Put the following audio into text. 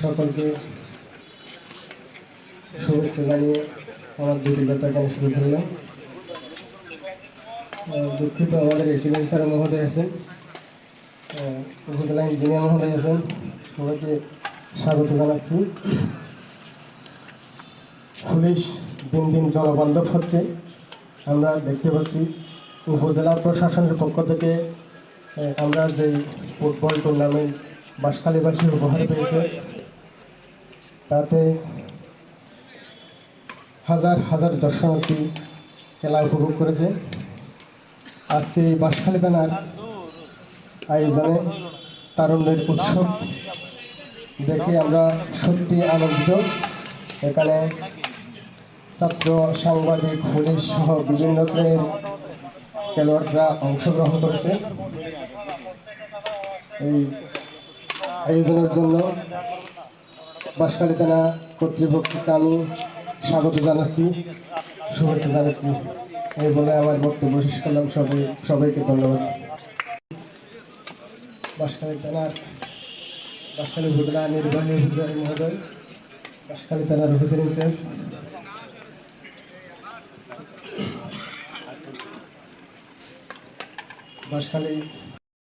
সকলকে শুভেচ্ছা জানিয়ে আমার দুটি কথা গান শুরু করলাম। দুঃখিত আমাদের স্যার মহোদয় আছেন। উপজেলা মহোদয় আছেন সবাইকে স্বাগত জানাচ্ছি। পুলিশ দিন দিন জনবান্ধব হচ্ছে। আমরা দেখতে পাচ্ছি উপজেলা প্রশাসনের পক্ষ থেকে আমরা যেই ফুটবল টুর্নামেন্ট বাঁশখালীবাসী উপহার পেয়েছে, তাতে হাজার হাজার দর্শনার্থী খেলা উপভোগ করেছে। আজকে এই বাঁশখালী থানার আয়োজনে তারুণ্যের উৎসব দেখে আমরা সত্যি আনন্দিত। এখানে ছাত্র, সাংবাদিক, পুলিশ সহ বিভিন্ন শ্রেণির খেলোয়াড়রা অংশগ্রহণ করেছে। এই আয়োজনের জন্য বাঁশখালী থানা কর্তৃপক্ষকে আমি স্বাগত জানাচ্ছি, শুভেচ্ছা জানাচ্ছি। এই বলে আমার বক্তব্য শেষ করলাম। সবাই সবাইকে ধন্যবাদ। বাঁশখালী থানার বাঁশখালী উপজেলা নির্বাহী অফিসার মহোদয় বাঁশখালী থানার অফিসার ইনচার্জ বাঁশখালী